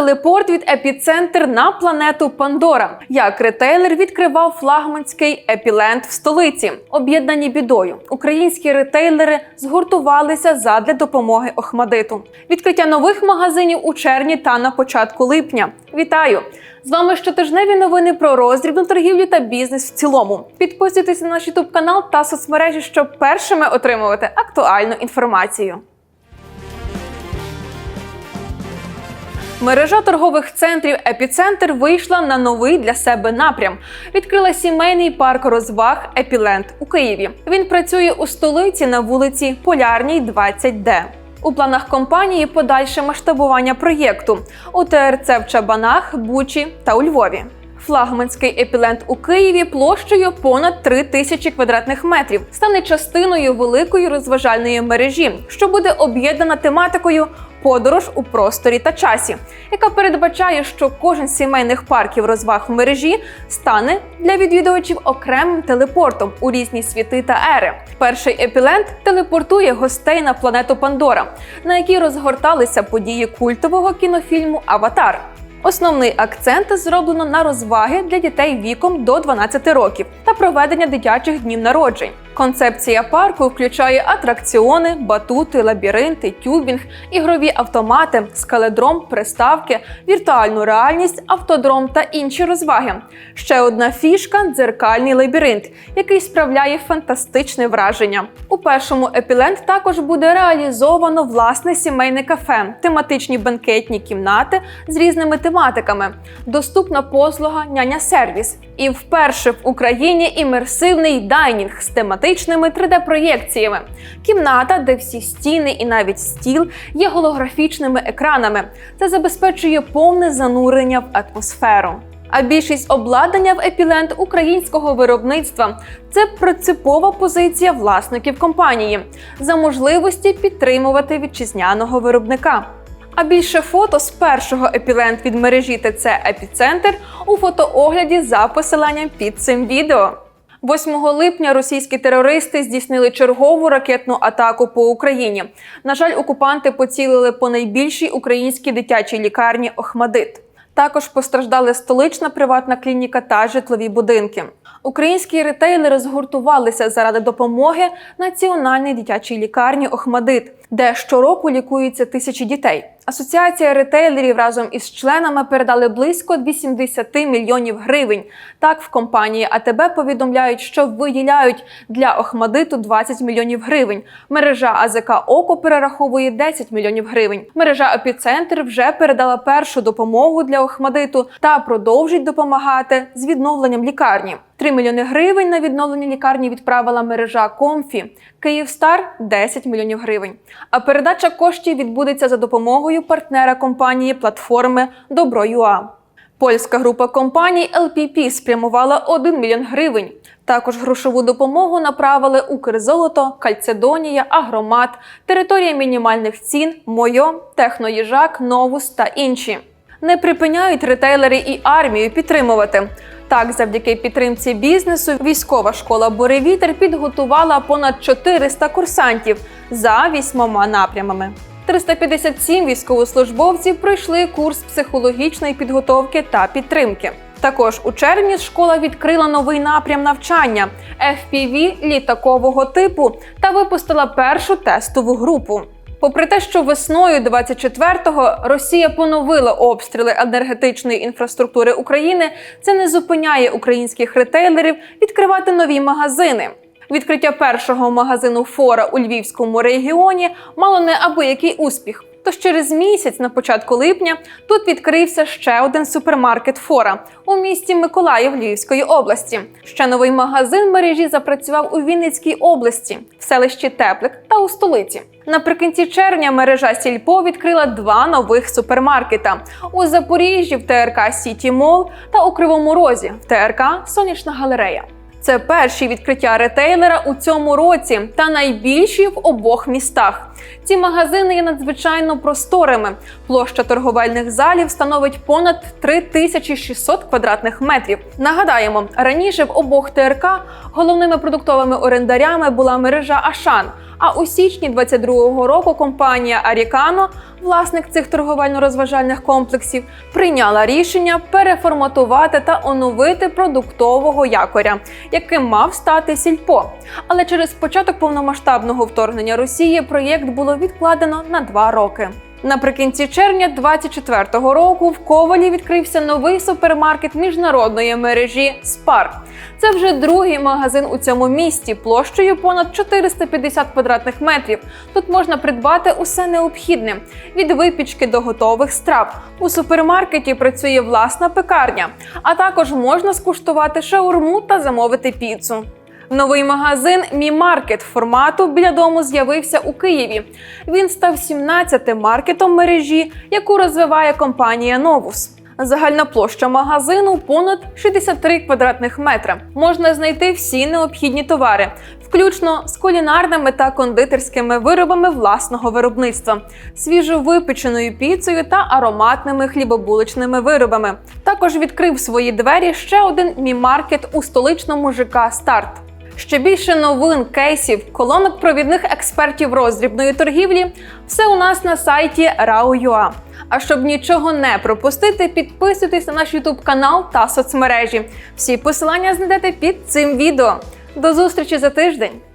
телепорт від епіцентр на планету Пандора. Як ретейлер відкривав флагманський епіленд в столиці, об'єднані бідою. Українські ретейлери згуртувалися задля допомоги Охмадиту. Відкриття нових магазинів у червні та на початку липня. Вітаю! З вами щотижневі новини про роздрібну торгівлю та бізнес в цілому. Підписуйтесь на наш YouTube канал та соцмережі, щоб першими отримувати актуальну інформацію. Мережа торгових центрів Епіцентр вийшла на новий для себе напрям. Відкрила сімейний парк розваг Епіленд у Києві. Він працює у столиці на вулиці Полярній, 20Д. У планах компанії подальше масштабування проєкту у ТРЦ в Чабанах, Бучі та у Львові. Флагманський епіленд у Києві площею понад 3 тисячі квадратних метрів стане частиною великої розважальної мережі, що буде об'єднана тематикою подорож у просторі та часі, яка передбачає, що кожен з сімейних парків розваг в мережі стане для відвідувачів окремим телепортом у різні світи та ери. Перший епіленд телепортує гостей на планету Пандора, на якій розгорталися події культового кінофільму Аватар. Основний акцент зроблено на розваги для дітей віком до 12 років та проведення дитячих днів народжень. Концепція парку включає атракціони, батути, лабіринти, тюбінг, ігрові автомати, скаледром, приставки, віртуальну реальність, автодром та інші розваги. Ще одна фішка дзеркальний лабіринт, який справляє фантастичне враження. У першому епіленд також буде реалізовано власне сімейне кафе, тематичні банкетні кімнати з різними тематиками, доступна послуга няня-сервіс. І вперше в Україні імерсивний дайнінг з тематичними 3D-проєкціями. Кімната, де всі стіни і навіть стіл є голографічними екранами. Це забезпечує повне занурення в атмосферу. А більшість обладнання в Епіленд українського виробництва це принципова позиція власників компанії за можливості підтримувати вітчизняного виробника. А більше фото з першого епіленд від мережі ТЦ Епіцентр у фотоогляді за посиланням під цим відео. 8 липня російські терористи здійснили чергову ракетну атаку по Україні. На жаль, окупанти поцілили по найбільшій українській дитячій лікарні Охмадит. Також постраждали столична приватна клініка та житлові будинки. Українські ретейлери згуртувалися заради допомоги національній дитячій лікарні Охмадит, де щороку лікуються тисячі дітей. Асоціація ретейлерів разом із членами передали близько 80 мільйонів гривень. Так, в компанії АТБ повідомляють, що виділяють для Охмадиту 20 мільйонів гривень. Мережа АЗК Око перераховує 10 мільйонів гривень. Мережа Епіцентр вже передала першу допомогу для Охмадиту та продовжить допомагати з відновленням лікарні. 3 мільйони гривень на відновлення лікарні відправила мережа Комфі. Київстар 10 мільйонів гривень. А передача коштів відбудеться за допомогою партнера компанії платформи Добро.ua. Польська група компаній LPP спрямувала 1 мільйон гривень. Також грошову допомогу направили Укрзолото, Кальцедонія, Агромат, територія мінімальних цін, Мойо, Техноїжак, Новус та інші. Не припиняють ретейлери і армію підтримувати. Так, завдяки підтримці бізнесу, військова школа Боревітер підготувала понад 400 курсантів за вісьмома напрямами. 357 військовослужбовців пройшли курс психологічної підготовки та підтримки. Також у червні школа відкрила новий напрям навчання FPV літакового типу та випустила першу тестову групу. Попри те, що весною 24-го Росія поновила обстріли енергетичної інфраструктури України, це не зупиняє українських ретейлерів відкривати нові магазини. Відкриття першого магазину Фора у Львівському регіоні мало неабиякий успіх. Тож через місяць, на початку липня, тут відкрився ще один супермаркет Фора у місті Миколаїв Львівської області. Ще новий магазин мережі запрацював у Вінницькій області, в селищі Теплик та у столиці. Наприкінці червня мережа Сільпо відкрила два нових супермаркета у Запоріжжі в ТРК Сіті Мол та у Кривому Розі в ТРК Сонячна галерея. Це перші відкриття ретейлера у цьому році та найбільші в обох містах. Ці магазини є надзвичайно просторими. Площа торговельних залів становить понад 3600 квадратних метрів. Нагадаємо, раніше в обох ТРК головними продуктовими орендарями була мережа Ашан. А у січні 22-го року компанія Арікано, власник цих торговельно-розважальних комплексів, прийняла рішення переформатувати та оновити продуктового якоря, яким мав стати сільпо. Але через початок повномасштабного вторгнення Росії проєкт було відкладено на два роки. Наприкінці червня 24-го року в Ковалі відкрився новий супермаркет міжнародної мережі Спар. Це вже другий магазин у цьому місті площею понад 450 квадратних метрів. Тут можна придбати усе необхідне від випічки до готових страв. У супермаркеті працює власна пекарня, а також можна скуштувати шаурму та замовити піцу. Новий магазин Мі Маркет формату біля дому з'явився у Києві. Він став 17-тим маркетом мережі, яку розвиває компанія Новус. Загальна площа магазину понад 63 квадратних метра. Можна знайти всі необхідні товари, включно з кулінарними та кондитерськими виробами власного виробництва, свіжовипеченою піцею та ароматними хлібобуличними виробами. Також відкрив свої двері ще один мі-маркет у столичному ЖК Старт. Ще більше новин, кейсів, колонок провідних експертів роздрібної торгівлі все у нас на сайті RAO.ua. А щоб нічого не пропустити, підписуйтесь на наш YouTube канал та соцмережі. Всі посилання знайдете під цим відео. До зустрічі за тиждень!